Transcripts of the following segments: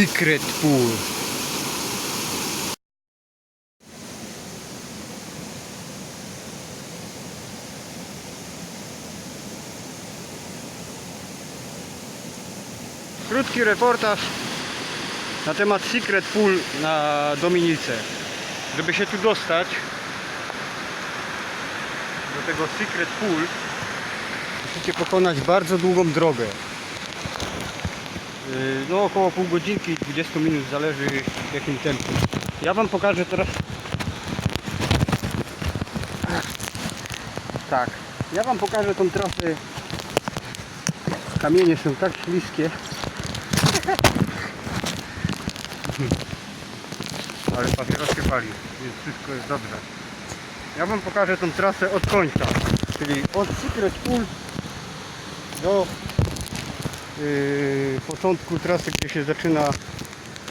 Secret Pool. Krótki reportaż na temat Secret Pool na Dominice. Żeby się tu dostać do tego Secret Pool musicie pokonać bardzo długą drogę. Yy, No około pół godzinki, 20 minut, zależy w jakim tempie. Ja wam pokażę teraz. Tak. Ja wam pokażę tą trasę. Kamienie są tak śliskie. Ale papieros się pali, więc wszystko jest dobrze. Ja wam pokażę tą trasę od końca. Czyli od Secret Pool do początku trasy, gdzie się zaczyna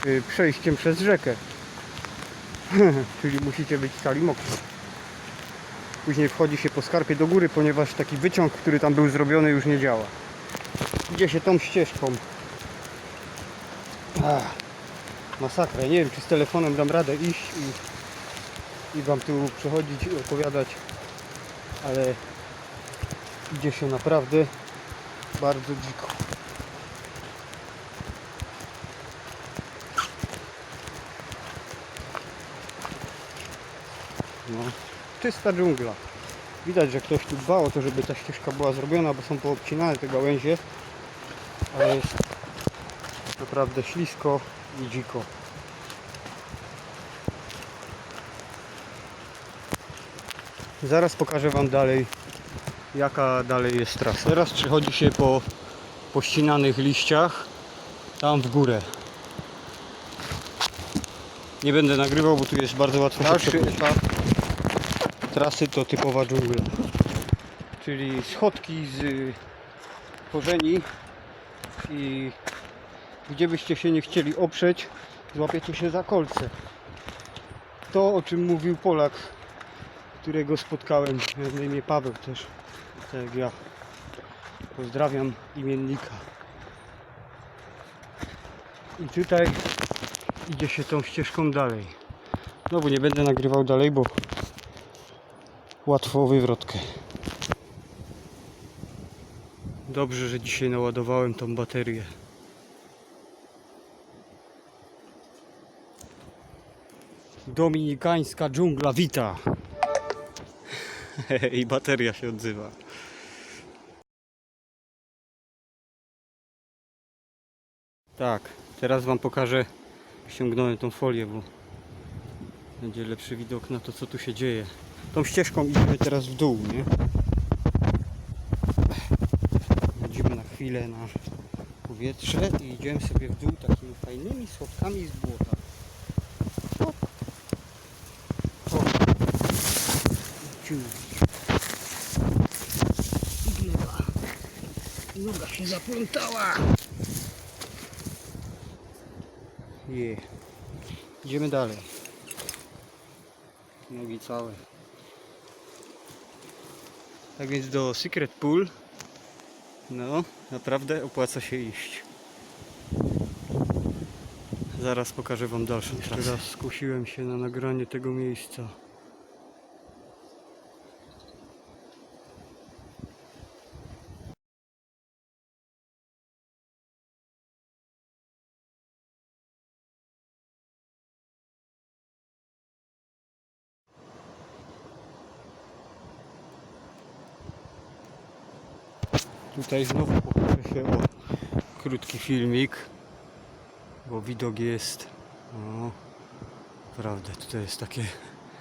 yy, przejściem przez rzekę. Czyli musicie być cali mokrzy. Później wchodzi się po skarpie do góry, ponieważ taki wyciąg, który tam był zrobiony już nie działa. Idzie się tą ścieżką. Ach, masakra. Nie wiem, czy z telefonem dam radę iść i, i wam tu przechodzić i opowiadać, ale idzie się naprawdę bardzo dziko. No, czysta dżungla. Widać, że ktoś tu dba o to, żeby ta ścieżka była zrobiona, bo są poobcinane te gałęzie, ale jest naprawdę ślisko i dziko. Zaraz pokażę Wam dalej, jaka dalej jest trasa. Teraz przechodzi się po pościnanych liściach tam w górę. Nie będę nagrywał, bo tu jest bardzo łatwo się Dalszy przepuścić. etap. Trasy to typowa dżungla. Czyli schodki z y, korzeni i gdzie byście się nie chcieli oprzeć, złapiecie się za kolce. To o czym mówił Polak, którego spotkałem, miał na imię Paweł też, tak jak ja. Pozdrawiam imiennika. I tutaj idzie się tą ścieżką dalej. No bo nie będę nagrywał dalej, bo łatwo o wywrotkę. Dobrze, że dzisiaj naładowałem tą baterię. Dominikańska dżungla wita. I bateria się odzywa. Tak, teraz Wam pokażę. Ściągnąłem tą folię, bo będzie lepszy widok na to, co tu się dzieje. Tą ścieżką idziemy teraz w dół, nie? Idziemy na chwilę na powietrze i idziemy sobie w dół takimi fajnymi schodkami z błota. Hop. Hop. Ciu. I noga. Noga się zaplątała. Je. Idziemy dalej. Nogi całe. Tak więc do Secret Pool no, naprawdę opłaca się iść. Zaraz pokażę Wam dalszą trasę. Raz skusiłem się na nagranie tego miejsca. Tutaj znowu poproszę się o krótki filmik, bo widok jest, no, tutaj jest takie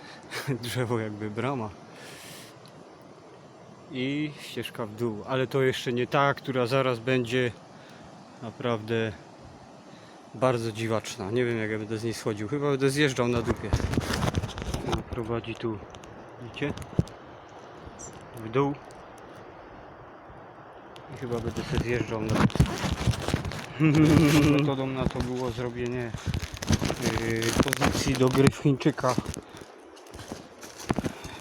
drzewo jakby brama i ścieżka w dół, ale to jeszcze nie ta, która zaraz będzie naprawdę bardzo dziwaczna. Nie wiem jak ja będę z niej schodził, chyba będę zjeżdżał na dupie. Prowadzi tu, widzicie? W dół chyba będę sobie zjeżdżał na Metodą na to było zrobienie yy, pozycji do gry w Chińczyka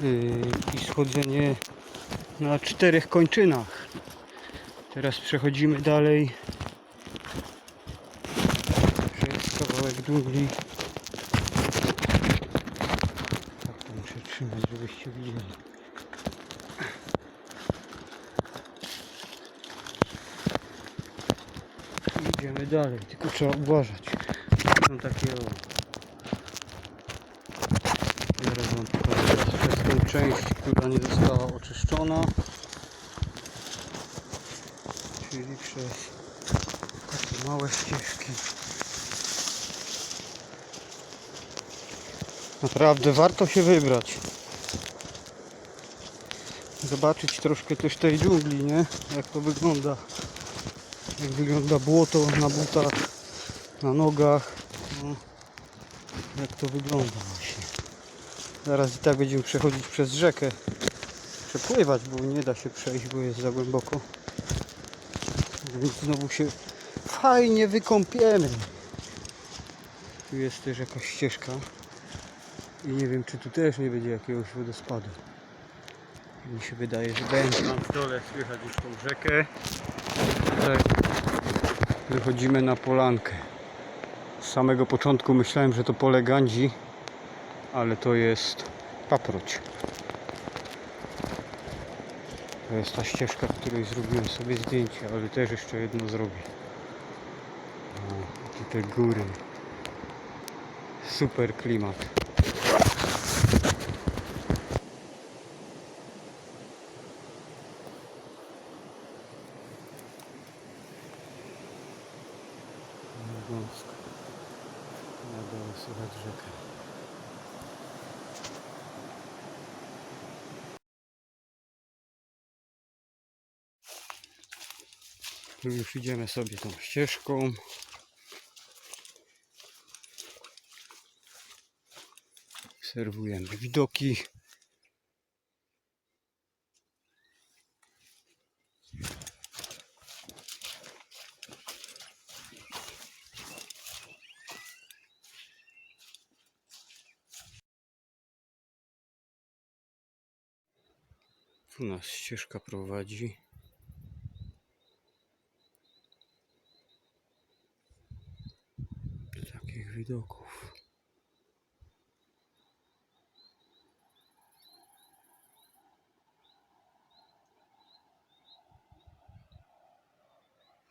yy, i schodzenie na czterech kończynach. Teraz przechodzimy dalej przez w dżungli. Tak to muszę trzymać, żebyście widzieli. Idziemy dalej, tylko trzeba uważać. Są takie o. Zaraz wam pokażę przez tą część, która nie została oczyszczona. Czyli przez takie małe ścieżki. Naprawdę warto się wybrać. Zobaczyć troszkę też tej dżungli, nie? Jak to wygląda. Jak wygląda błoto na butach, na nogach. No, jak to wygląda właśnie. Zaraz i tak będziemy przechodzić przez rzekę. Przepływać, bo nie da się przejść, bo jest za głęboko. Więc znowu się fajnie wykąpiemy. Tu jest też jakaś ścieżka. I nie wiem, czy tu też nie będzie jakiegoś wodospadu. Mi się wydaje, że będzie. Tam w dole słychać już tą rzekę. Tutaj wychodzimy na polankę. Z samego początku myślałem, że to pole Gandzi, ale to jest paproć. To jest ta ścieżka, której zrobiłem sobie zdjęcie, ale też jeszcze jedno zrobię. O, te góry. Super klimat. Gąska. Na dole słychać rzekę. Już idziemy sobie tą ścieżką. Obserwujemy widoki. Tu nas ścieżka prowadzi. Do takich widoków.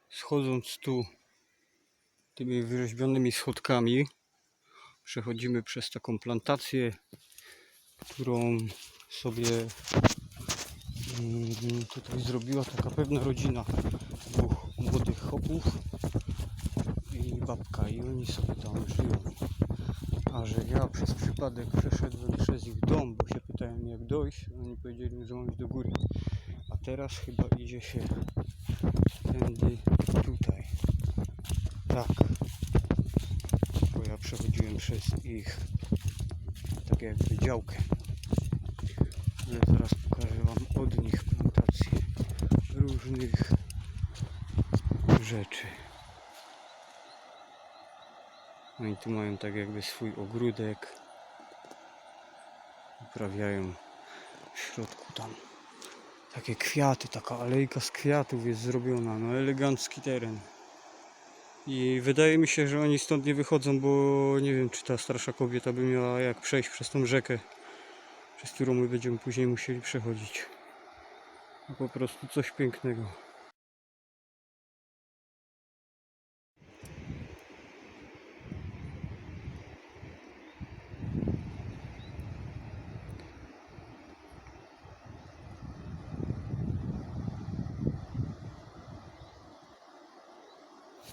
Schodząc tu tymi wyrzeźbionymi schodkami, przechodzimy przez taką plantację, którą sobie mm, tutaj zrobiła taka pewna rodzina dwóch młodych chłopów i babka i oni sobie tam żyją. A że ja przez przypadek przeszedłem przez ich dom, bo się pytałem jak dojść, oni powiedzieli że mam iść do góry. A teraz chyba idzie się tędy tutaj. Tak. Bo ja przechodziłem przez ich tak jakby działkę. Ale zaraz pokażę wam od nich plantację różnych Tu mają tak jakby swój ogródek. Uprawiają w środku tam takie kwiaty, taka alejka z kwiatów jest zrobiona, no elegancki teren. I wydaje mi się, że oni stąd nie wychodzą, bo nie wiem, czy ta starsza kobieta by miała jak przejść przez tą rzekę, przez którą my będziemy później musieli przechodzić. No po prostu coś pięknego.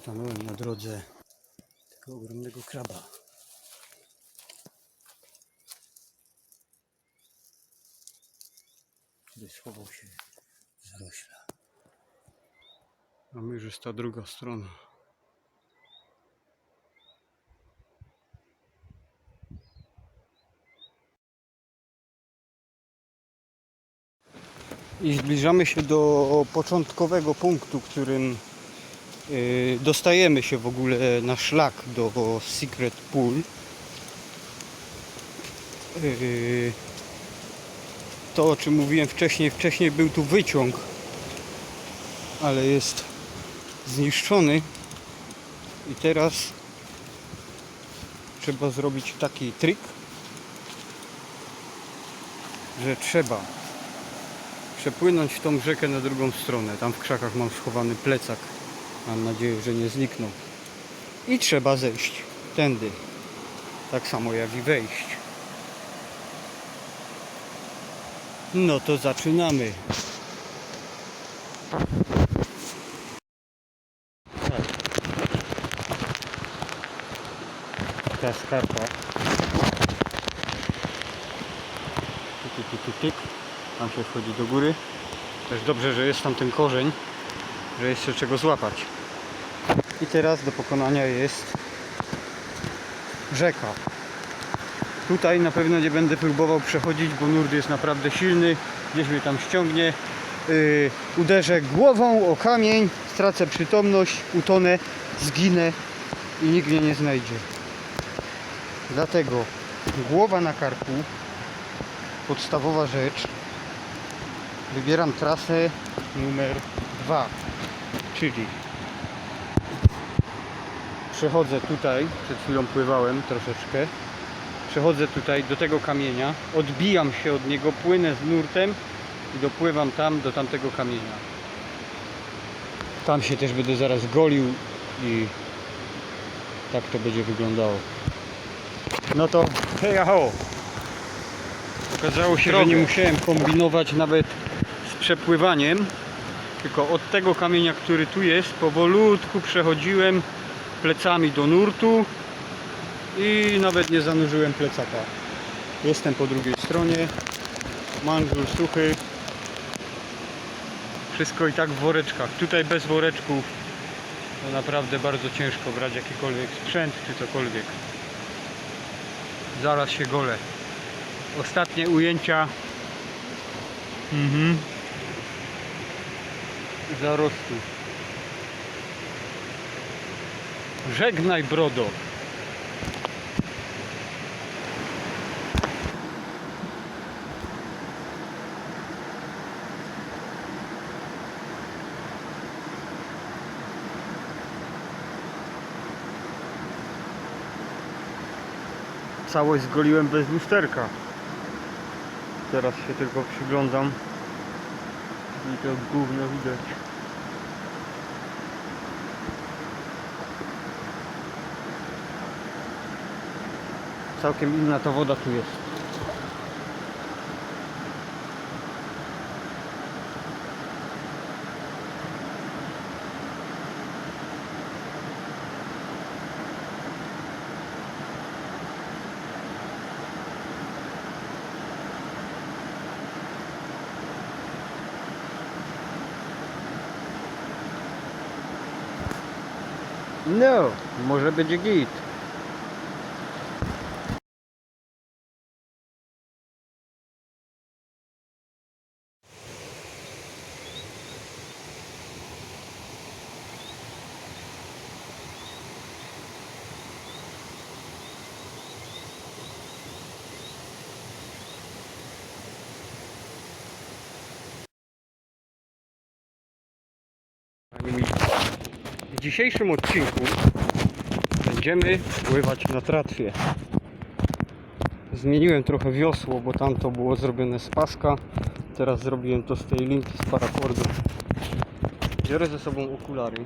Stanąłem na drodze tego ogromnego kraba. Który schował się w zarośla. A my już jest ta druga strona. I zbliżamy się do początkowego punktu, którym dostajemy się w ogóle na szlak do Secret Pool. Yy, to o czym mówiłem wcześniej, wcześniej był tu wyciąg, ale jest zniszczony i teraz trzeba zrobić taki trik, że trzeba przepłynąć tą rzekę na drugą stronę. Tam w krzakach mam schowany plecak. Mam nadzieję, że nie zniknął. I trzeba zejść tędy. Tak samo jak i wejść. No to zaczynamy. Tak. Ta skarpa. Tyk, tyk, tyk, tyk. Tam się wchodzi do góry. Też dobrze, że jest tam ten korzeń, że jest czego złapać. I teraz do pokonania jest rzeka. Tutaj na pewno nie będę próbował przechodzić, bo nurt jest naprawdę silny. Gdzieś mnie tam ściągnie. Yy, uderzę głową o kamień, stracę przytomność, utonę, zginę i nikt mnie nie znajdzie. Dlatego głowa na karku, podstawowa rzecz. Wybieram trasę numer 2, czyli przechodzę tutaj, przed chwilą pływałem troszeczkę, przechodzę tutaj do tego kamienia, odbijam się od niego, płynę z nurtem i dopływam tam do tamtego kamienia. Tam się też będę zaraz golił i tak to będzie wyglądało. No to hej ho! Okazało się, że nie musiałem kombinować nawet z przepływaniem, tylko od tego kamienia, który tu jest, powolutku przechodziłem plecami do nurtu i nawet nie zanurzyłem plecaka. Jestem po drugiej stronie, manżur suchy, wszystko i tak w woreczkach. Tutaj bez woreczków to naprawdę bardzo ciężko brać jakikolwiek sprzęt czy cokolwiek. Zaraz się gole. Ostatnie ujęcia mhm. Zarostu. Żegnaj Brodo. Całość zgoliłem bez lusterka. Teraz się tylko przyglądam i to gówno widać. Całkiem inna ta woda tu jest. No, może będzie git. Dzisiejszym odcinku będziemy pływać na tratwie. Zmieniłem trochę wiosło, bo tamto było zrobione z paska. Teraz zrobiłem to z tej linki z parakordu. Biorę ze sobą okulary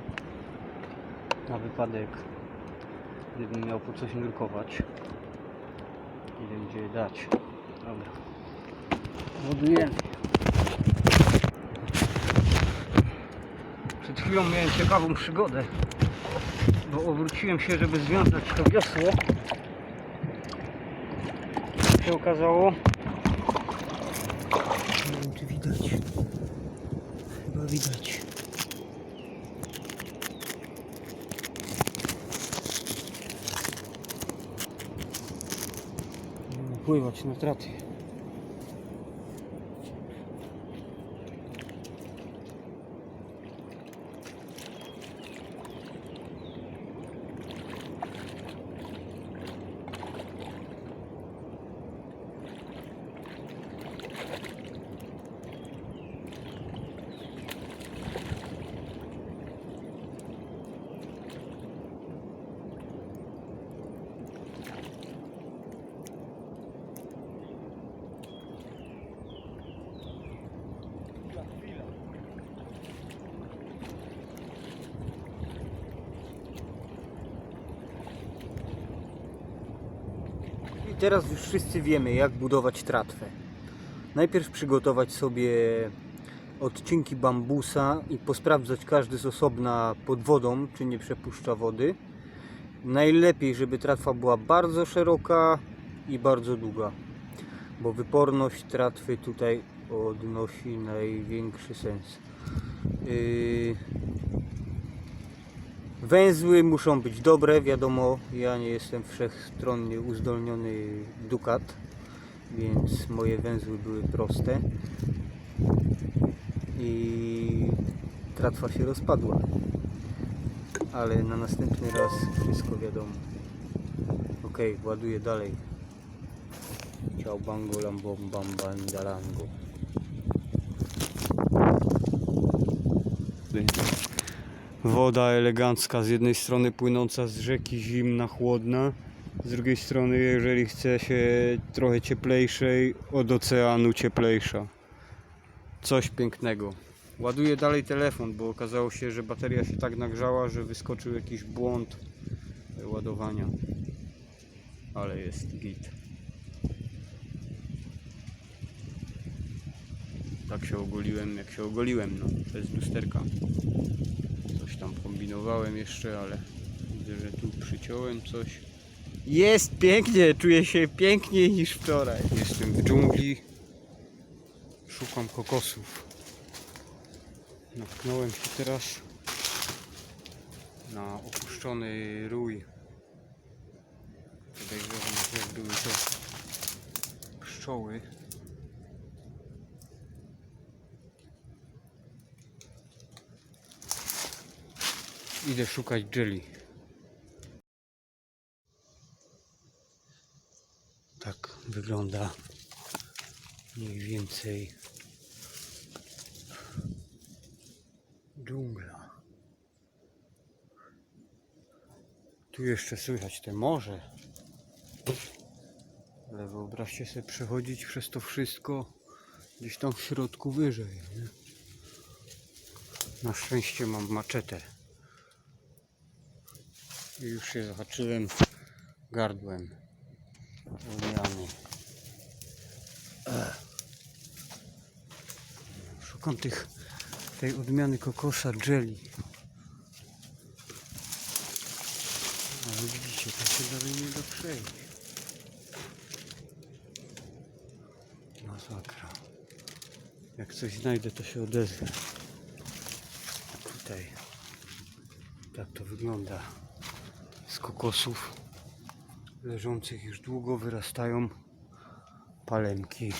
na wypadek, gdybym miał po coś nurkować. Nie wiem gdzie je dać. Dobra. Ładujemy. Chwilą miałem ciekawą przygodę, bo obróciłem się, żeby związać to wiosło. Się okazało, nie wiem czy widać, chyba widać. Pływać na traty. Teraz już wszyscy wiemy, jak budować tratwę. Najpierw przygotować sobie odcinki bambusa i posprawdzać każdy z osobna pod wodą, czy nie przepuszcza wody. Najlepiej, żeby tratwa była bardzo szeroka i bardzo długa, bo wyporność tratwy tutaj odnosi największy sens. Yy, Węzły muszą być dobre, wiadomo, ja nie jestem wszechstronnie uzdolniony dukat, więc moje węzły były proste i tratwa się rozpadła. Ale na następny raz wszystko wiadomo. Ok, ładuję dalej. Ciao bango lambom bam bandalango. Woda elegancka, z jednej strony płynąca z rzeki, zimna, chłodna. Z drugiej strony, jeżeli chce się trochę cieplejszej, od oceanu cieplejsza. Coś pięknego. Ładuję dalej telefon, bo okazało się, że bateria się tak nagrzała, że wyskoczył jakiś błąd ładowania. Ale jest git. Tak się ogoliłem, jak się ogoliłem, no, bez lusterka. Tam kombinowałem jeszcze, ale widzę, że tu przyciąłem coś. Jest pięknie, czuję się piękniej niż wczoraj. Jestem w dżungli. Szukam kokosów. Natknąłem się teraz na opuszczony rój. Podejrzewam, że były to pszczoły. Idę szukać jelly. Tak wygląda mniej więcej dżungla. Tu jeszcze słychać te morze. Ale wyobraźcie sobie przechodzić przez to wszystko gdzieś tam w środku wyżej. Nie? Na szczęście mam maczetę. I już się zahaczyłem gardłem. Odmiany. Szukam tych, tej odmiany kokosa jelly. Ale widzicie, tam się dalej nie da przejść. Masakra. Jak coś znajdę, to się odezwę. Tutaj. Tak to wygląda kokosów leżących już długo wyrastają palemki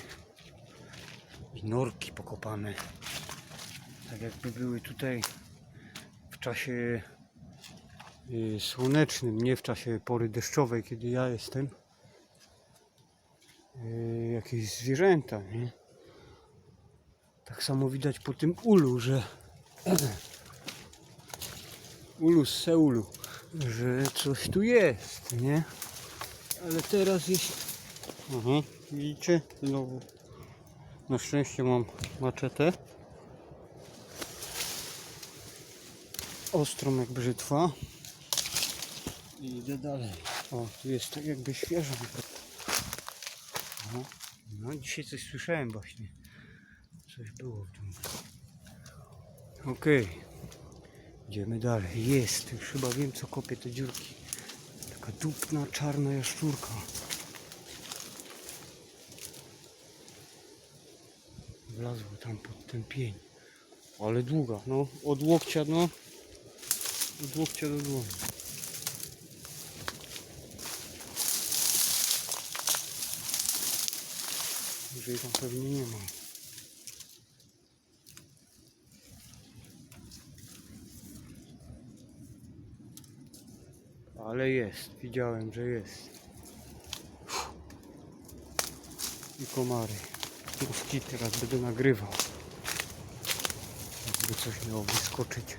i norki pokopane. Tak jakby były tutaj w czasie y, słonecznym, nie w czasie pory deszczowej, kiedy ja jestem. Y, jakieś zwierzęta, nie? Tak samo widać po tym ulu, że ulu z Seulu że coś tu jest, nie? Ale teraz jeśli... Aha, widzicie? Znowu. Na szczęście mam maczetę. Ostrą jak brzytwa. I idę dalej. O, tu jest tak jakby świeżo. Aha. No, dzisiaj coś słyszałem właśnie. Coś było w tym. Okej. Idziemy dalej. Jest, już chyba wiem co kopie te dziurki. Taka dupna, czarna jaszczurka. Wlazła tam pod ten pień. Ale długa, no. Od łokcia, no. Od łokcia do dłoni. Jeżeli tam pewnie nie ma. Ale jest, widziałem, że jest. I komary. Puści teraz będę nagrywał. Jakby coś miało wyskoczyć,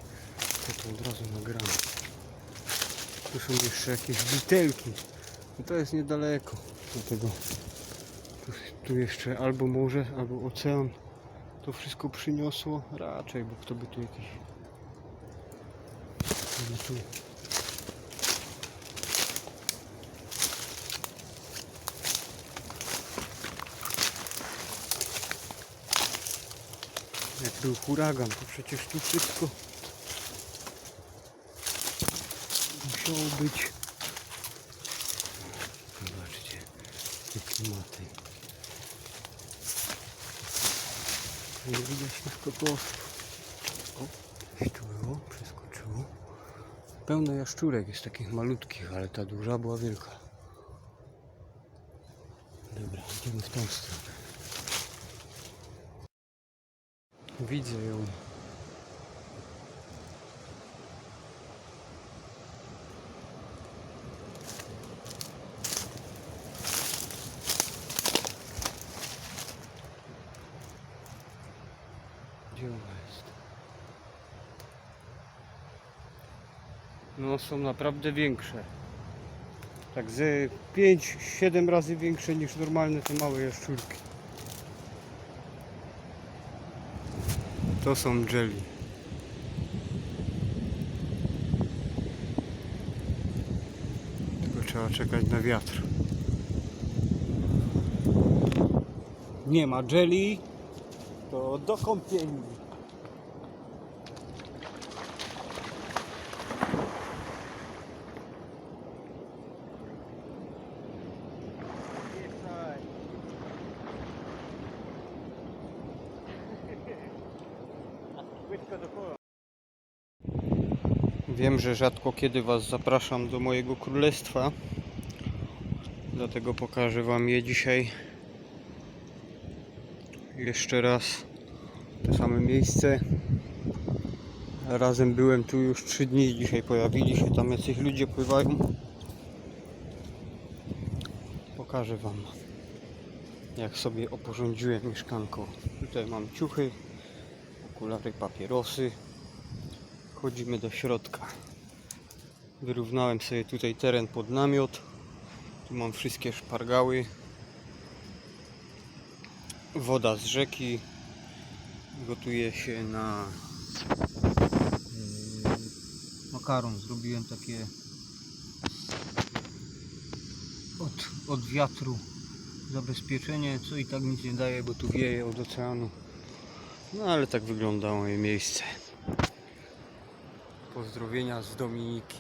to to od razu nagram. Tu są jeszcze jakieś butelki. No to jest niedaleko. Dlatego tu, tu jeszcze albo morze, albo ocean. To wszystko przyniosło. Raczej, bo kto by tu jakiś... Tu Był huragan, to przecież tu wszystko musiało być. Zobaczcie, te klimaty. Nie widać tych kokosów. O, coś tu było, przeskoczyło. Pełno jaszczurek jest takich malutkich, ale ta duża była wielka. Dobra, idziemy w tą stronę. Widzę ją. No są naprawdę większe. Tak ze 5-7 razy większe niż normalne te małe jaszczurki. To są jelly. Tylko trzeba czekać na wiatr. Nie ma jelly, to do kąpieli. Wiem, że rzadko kiedy Was zapraszam do mojego królestwa, dlatego pokażę Wam je dzisiaj. Jeszcze raz to same miejsce. Razem byłem tu już 3 dni, dzisiaj pojawili się tam jacyś ludzie pływają. Pokażę Wam jak sobie oporządziłem mieszkanko. Tutaj mam ciuchy, okulary, papierosy. Wchodzimy do środka. Wyrównałem sobie tutaj teren pod namiot. Tu mam wszystkie szpargały. Woda z rzeki. Gotuje się na mm, makaron. Zrobiłem takie od, od wiatru zabezpieczenie, co i tak nic nie daje, bo tu wieje od oceanu. No ale tak wygląda moje miejsce. Pozdrowienia z Dominiki.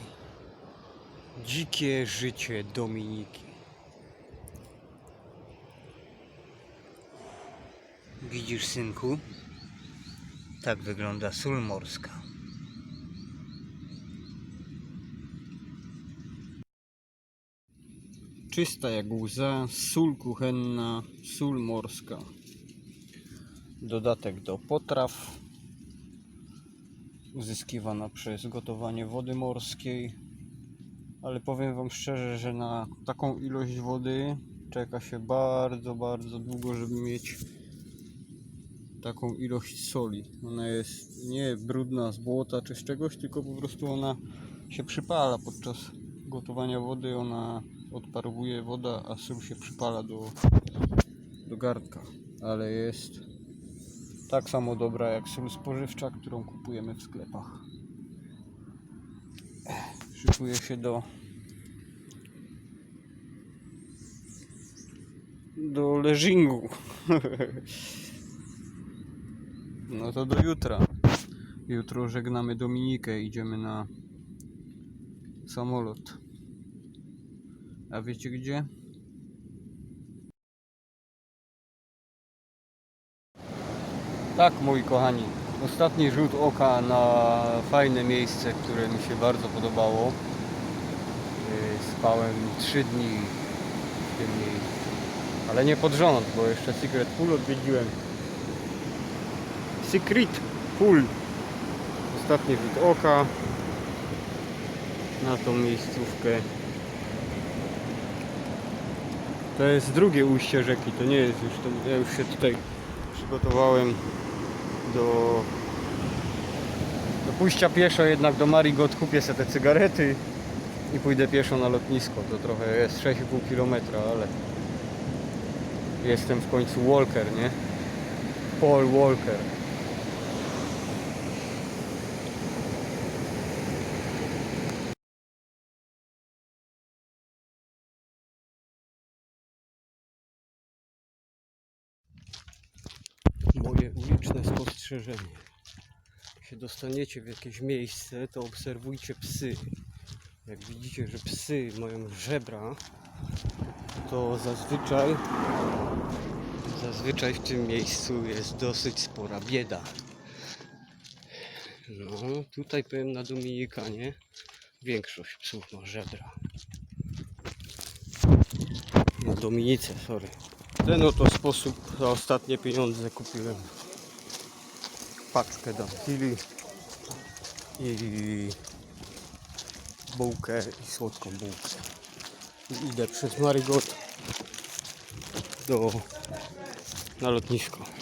Dzikie życie Dominiki. Widzisz, synku? Tak wygląda sól morska. Czysta jak łza, sól kuchenna, sól morska. Dodatek do potraw uzyskiwana przez gotowanie wody morskiej. Ale powiem Wam szczerze, że na taką ilość wody czeka się bardzo, bardzo długo, żeby mieć taką ilość soli. Ona jest nie brudna z błota czy z czegoś, tylko po prostu ona się przypala podczas gotowania wody. Ona odparowuje woda, a sól się przypala do, do garnka. Ale jest tak samo dobra jak sól spożywcza, którą kupujemy w sklepach. Szykuję się do do leżingu. No to do jutra. Jutro żegnamy Dominikę, idziemy na samolot. A wiecie gdzie? Tak, moi kochani, ostatni rzut oka na fajne miejsce, które mi się bardzo podobało. Yy, Spałem 3 dni w tym miejscu, ale nie pod rząd, bo jeszcze Secret Pool odwiedziłem. Secret Pool. Ostatni rzut oka na tą miejscówkę. To jest drugie ujście rzeki, to nie jest już to. Ja już się tutaj przygotowałem do, do pójścia pieszo jednak do Marigot kupię sobie te cygarety i pójdę pieszo na lotnisko. To trochę jest 6,5 km, ale jestem w końcu Walker, nie? Paul Walker. Ostrzeżenie. Jak się dostaniecie w jakieś miejsce, to obserwujcie psy. Jak widzicie, że psy mają żebra, to zazwyczaj zazwyczaj w tym miejscu jest dosyć spora bieda. No, tutaj powiem na Dominikanie większość psów ma żebra. Na Dominice, sorry. Ten oto sposób za ostatnie pieniądze kupiłem paczkę dantili i bułkę i słodką bułkę. I idę przez Marygot do na lotnisko.